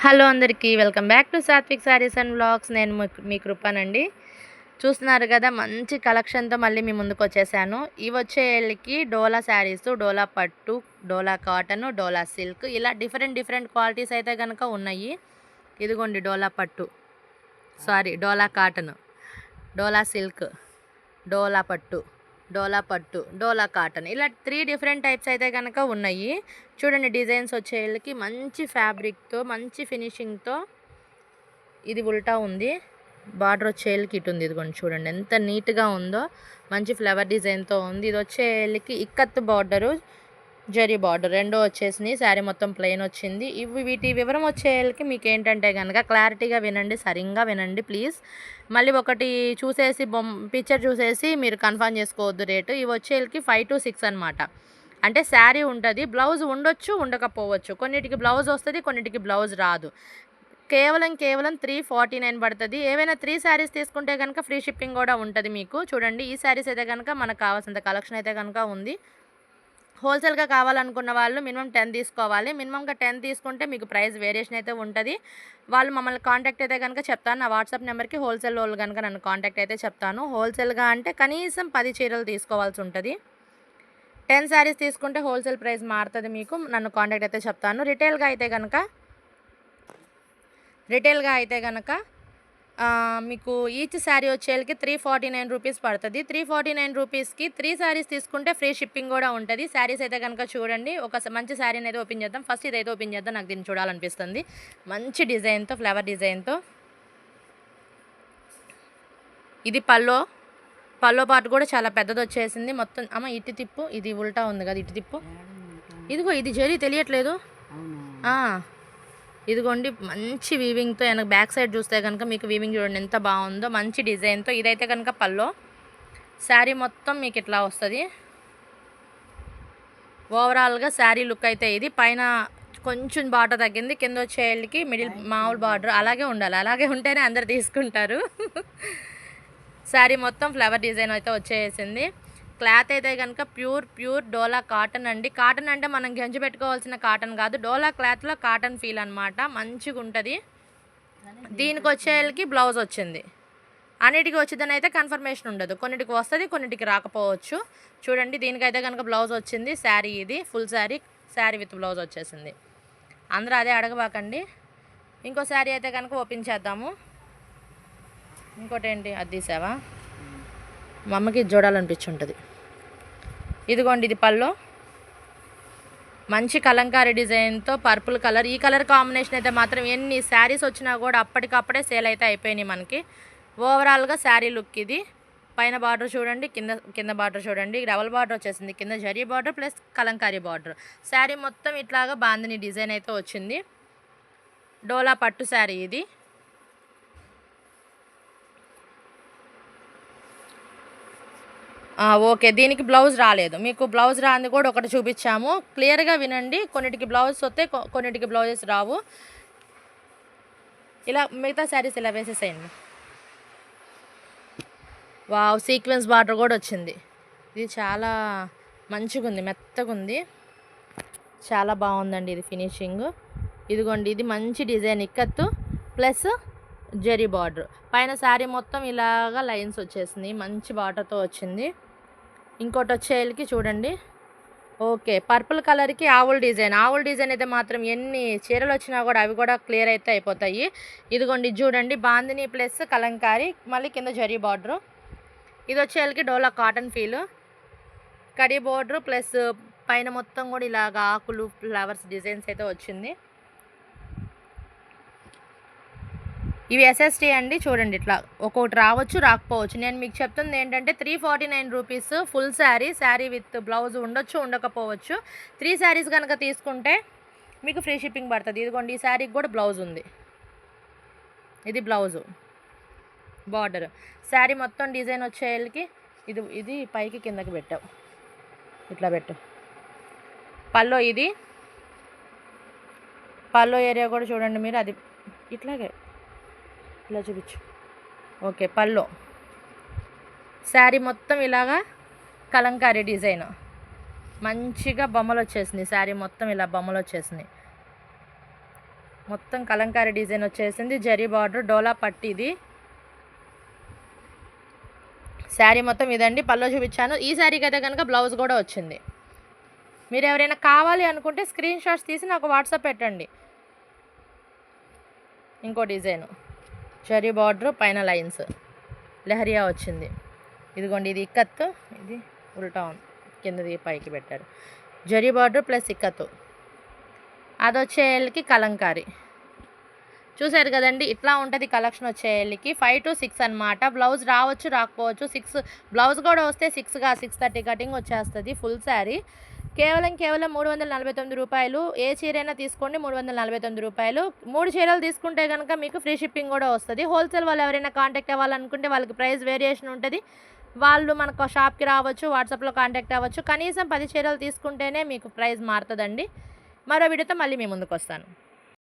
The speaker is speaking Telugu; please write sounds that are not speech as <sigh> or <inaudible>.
హలో అందరికీ welcome back to Sathvik saris and blogs నేను మీ- మీ కృపానండి. చూస్తున్నారు కదా మంచి కలెక్షన్తో మళ్ళీ మీ ముందుకు వచ్చేసాను ఇవి వచ్చేళ్ళకి డోలా శారీస్ డోలా పట్టు డోలా కాటన్ డోలా సిల్క్ ఇలా డిఫరెంట్ డిఫరెంట్ క్వాలిటీస్ అయితే కనుక ఉన్నాయి. ఇదిగోండి డోలా పట్టు. Sorry Dola cotton Dola silk Dola పట్టు. డోలా పట్టు డోలా కాటన్. ఇలా త్రీ డిఫరెంట్ టైప్స్ అయితే కనుక ఉన్నాయి. చూడండి డిజైన్స్ వచ్చేళ్ళకి మంచి ఫ్యాబ్రిక్తో మంచి ఫినిషింగ్తో ఇది ఉల్టా ఉంది. బార్డర్ వచ్చేళ్ళకి ఇటు ఉంది. ఇదిగోండి చూడండి ఎంత నీట్గా ఉందో మంచి ఫ్లవర్ డిజైన్తో ఉంది. ఇది వచ్చేళ్ళకి ఇక్కత్ బార్డరు జరీ బార్డర్. రెండో వచ్చేసింది. శారీ మొత్తం ప్లెయిన్ వచ్చింది. ఇవి వీటి వివరం వచ్చేళ్ళకి మీకు ఏంటంటే కనుక క్లారిటీగా వినండి సరిగ్గా వినండి ప్లీజ్ మళ్ళీ ఒకటి చూసేసి బొమ్మ పిక్చర్ చూసేసి మీరు కన్ఫర్మ్ చేసుకోవద్దు రేటు ఇవి వచ్చేళ్ళకి ఫైవ్ టు సిక్స్ అనమాట అంటే శారీ ఉంటుంది బ్లౌజ్ ఉండొచ్చు ఉండకపోవచ్చు. కొన్నిటికి బ్లౌజ్ వస్తుంది కొన్నిటికి బ్లౌజ్ రాదు. కేవలం కేవలం త్రీ ఫార్టీ నైన్ పడుతుంది. ఏవైనా త్రీ శారీస్ తీసుకుంటే కనుక ఫ్రీ షిప్పింగ్ కూడా ఉంటుంది మీకు. చూడండి ఈ శారీస్ అయితే కనుక మనకు కావాల్సినంత కలెక్షన్ అయితే కనుక ఉంది. హోల్సేల్గా కావాలనుకున్న వాళ్ళు మినిమం టెన్ తీసుకోవాలి. మినిమంగా టెన్ తీసుకుంటే మీకు ప్రైస్ వేరియేషన్ అయితే ఉంటుంది. వాళ్ళు మమ్మల్ని కాంటాక్ట్ అయితే కనుక చెప్తాను. నా వాట్సాప్ నెంబర్కి హోల్సేల్ వాళ్ళు కనుక నన్ను కాంటాక్ట్ అయితే చెప్తాను. హోల్సేల్గా అంటే కనీసం పది చీరలు తీసుకోవాల్సి ఉంటుంది. టెన్ శారీస్ తీసుకుంటే హోల్సేల్ ప్రైస్ మారుతుంది మీకు. నన్ను కాంటాక్ట్ అయితే చెప్తాను. రిటైల్గా అయితే కనుక రిటైల్గా అయితే కనుక మీకు ఈచ్ శారీ వచ్చేళ్ళకి త్రీ ఫార్టీ నైన్ రూపీస్ పడుతుంది. త్రీ ఫార్టీ నైన్ రూపీస్కి త్రీ శారీస్ తీసుకుంటే ఫ్రీ షిప్పింగ్ కూడా ఉంటుంది. శారీస్ అయితే కనుక చూడండి ఒక మంచి శారీని అయితే ఓపెన్ చేద్దాం. ఫస్ట్ ఇదైతే ఓపెన్ చేద్దాం నాకు దీన్ని చూడాలనిపిస్తుంది. మంచి డిజైన్తో ఫ్లవర్ డిజైన్తో ఇది పల్లో పల్లో పాటు కూడా చాలా పెద్దది వచ్చేసింది. మొత్తం అమ్మ ఇటు తిప్పు ఇది ఉల్టా ఉంది కదా ఇటు తిప్పు. ఇదిగో ఇది జరీ తెలియట్లేదు. ఇదిగోండి మంచి వీవింగ్తో వెనక బ్యాక్ సైడ్ చూస్తే కనుక మీకు వీవింగ్ చూడండి ఎంత బాగుందో మంచి డిజైన్తో. ఇదైతే కనుక పల్లో శారీ మొత్తం మీకు ఇట్లా వస్తుంది. ఓవరాల్గా శారీ లుక్ అయితే ఇది. పైన కొంచెం బార్డర్ తగ్గింది. కింద వచ్చేళ్ళకి మిడిల్ మామూలు బార్డర్ అలాగే ఉండాలి. అలాగే ఉంటేనే అందరు తీసుకుంటారు. <laughs> శారీ మొత్తం ఫ్లవర్ డిజైన్ అయితే వచ్చేసింది. క్లాత్ అయితే కనుక ప్యూర్ ప్యూర్ డోలా కాటన్ అండి. కాటన్ అంటే మనం గంజి పెట్టుకోవాల్సిన కాటన్ కాదు. డోలా క్లాత్లో కాటన్ ఫీల్ అనమాట మంచిగా ఉంటుంది. దీనికి వచ్చేళ్ళకి బ్లౌజ్ వచ్చింది. అన్నిటికి వచ్చిందని అయితే కన్ఫర్మేషన్ ఉండదు. కొన్నిటికి వస్తుంది కొన్నిటికి రాకపోవచ్చు. చూడండి దీనికైతే కనుక బ్లౌజ్ వచ్చింది. శారీ ఇది. Full sari sari with blouse వచ్చేసింది. అందరూ అదే అడగబాకండి. ఇంకో శారీ అయితే కనుక ఓపెన్ చేద్దాము. ఇంకోటి ఏంటి అది తీసావా? మా అమ్మకి ఇది చూడాలనిపించుంటుంది ఇదిగోండి ఇది పళ్ళు. మంచి కలంకారీ డిజైన్తో పర్పుల్ కలర్. ఈ కలర్ కాంబినేషన్ అయితే మాత్రం ఎన్ని శారీస్ వచ్చినా కూడా అప్పటికప్పుడే సేల్ అయితే అయిపోయినాయి మనకి. ఓవరాల్గా శారీ లుక్ ఇది. పైన బార్డర్ చూడండి కింద కింద బార్డర్ చూడండి. డబల్ బార్డర్ వచ్చేసింది. కింద zari border plus Kalamkari border. Sari మొత్తం ఇట్లాగా బాందిని డిజైన్ అయితే వచ్చింది. డోలా పట్టు శారీ ఇది. ఓకే దీనికి బ్లౌజ్ రాలేదు. మీకు బ్లౌజ్ రాంది కూడా ఒకటి చూపించాము. క్లియర్గా వినండి కొన్నిటికి బ్లౌజ్ వస్తే కొన్నిటికి బ్లౌజెస్ రావు. ఇలా మిగతా శారీస్ ఇలా వేసేసేయండి. వావ్ సీక్వెన్స్ బార్డర్ కూడా వచ్చింది. ఇది చాలా మంచిగా ఉంది మెత్తగా ఉంది. చాలా బాగుందండి ఇది ఫినిషింగ్. ఇదిగోండి ఇది మంచి design ikat plus zari border. పైన శారీ మొత్తం ఇలాగా లైన్స్ వచ్చేసింది మంచి బార్డర్తో వచ్చింది. ఇంకోటి వచ్చేళ్ళకి చూడండి. ఓకే పర్పుల్ కలర్కి ఆవుల్ డిజైన్. ఆవుల్ డిజైన్ అయితే మాత్రం ఎన్ని చీరలు వచ్చినా కూడా అవి కూడా క్లియర్ అయితే అయిపోతాయి. ఇదిగోండి ఇది చూడండి బాందిని ప్లస్ కలంకారీ మళ్ళీ కింద జరీ బార్డరు. ఇది వచ్చేళ్ళకి డోలా కాటన్ ఫీల్. కడి బార్డరు ప్లస్ పైన మొత్తం కూడా ఇలాగ ఆకులు ఫ్లవర్స్ డిజైన్స్ అయితే వచ్చింది. ఇవి ఎస్ఎస్టీ అండి చూడండి ఇట్లా. ఒక్కొక్కటి రావచ్చు రాకపోవచ్చు. నేను మీకు చెప్తుంది ఏంటంటే three forty nine rupees full sari sari with blouse ఉండొచ్చు ఉండకపోవచ్చు. త్రీ శారీస్ కనుక తీసుకుంటే మీకు ఫ్రీ షిప్పింగ్ పడుతుంది. ఇదిగోండి ఈ శారీకి కూడా బ్లౌజ్ ఉంది. ఇది బ్లౌజు బార్డర్ శారీ మొత్తం డిజైన్ వచ్చేళ్ళకి ఇది ఇది పైకి కిందకి పెట్టావు ఇట్లా పెట్టు. పల్లో ఇది. పల్లో ఏరియా కూడా చూడండి మీరు అది ఇట్లాగే. ఇలా చూపించు. ఓకే పల్లో శారీ మొత్తం ఇలాగా కలంకారీ డిజైన్. మంచిగా బొమ్మలు వచ్చేసింది శారీ మొత్తం ఇలా బొమ్మలు వచ్చేసింది మొత్తం కలంకారీ డిజైన్ వచ్చేసింది. జరీ బార్డర్ డోలా పట్టిది శారీ మొత్తం ఇదండి. పల్లో చూపించాను. ఈ శారీకి అయితే కనుక బ్లౌజ్ కూడా వచ్చింది. మీరు ఎవరైనా కావాలి అనుకుంటే స్క్రీన్ షాట్స్ తీసి నాకు వాట్సాప్ పెట్టండి. ఇంకో డిజైన్. చెరీ బార్డర్ పైన లైన్స్. లెహరియా వచ్చింది. ఇదిగోండి ఇది ఇక్కత్ ఇది ఉల్టా ఉంది. కిందది పైకి పెట్టారు. జరీ బార్డర్ ప్లస్ ఇక్కత్ అది వచ్చేళ్ళకి కలంకారీ. చూసారు కదండి ఇట్లా ఉంటుంది కలెక్షన్ వచ్చేళ్ళకి ఫైవ్ టు సిక్స్ అనమాట బ్లౌజ్ రావచ్చు రాకపోవచ్చు. సిక్స్ బ్లౌజ్ కూడా వస్తే సిక్స్గా సిక్స్ థర్టీ కటింగ్ వచ్చేస్తుంది ఫుల్ శారీ. కేవలం కేవలం మూడు వందల నలభై తొమ్మిది రూపాయలు. ఏ చీరైనా తీసుకోండి మూడు వందల నలభై తొమ్మిది రూపాయలు. మూడు చీరలు తీసుకుంటే కనుక మీకు ఫ్రీ షిప్పింగ్ కూడా వస్తుంది. హోల్సేల్ వాళ్ళు ఎవరైనా కాంటాక్ట్ అవ్వాలనుకుంటే వాళ్ళకి ప్రైస్ వేరియేషన్ ఉంటుంది. వాళ్ళు మనకు షాప్కి రావచ్చు వాట్సాప్లో కాంటాక్ట్ అవ్వచ్చు. కనీసం పది చీరలు తీసుకుంటేనే మీకు ప్రైస్ మారుతుందండి. మరో వీడియోతో మళ్ళీ మీ ముందుకు వస్తాను.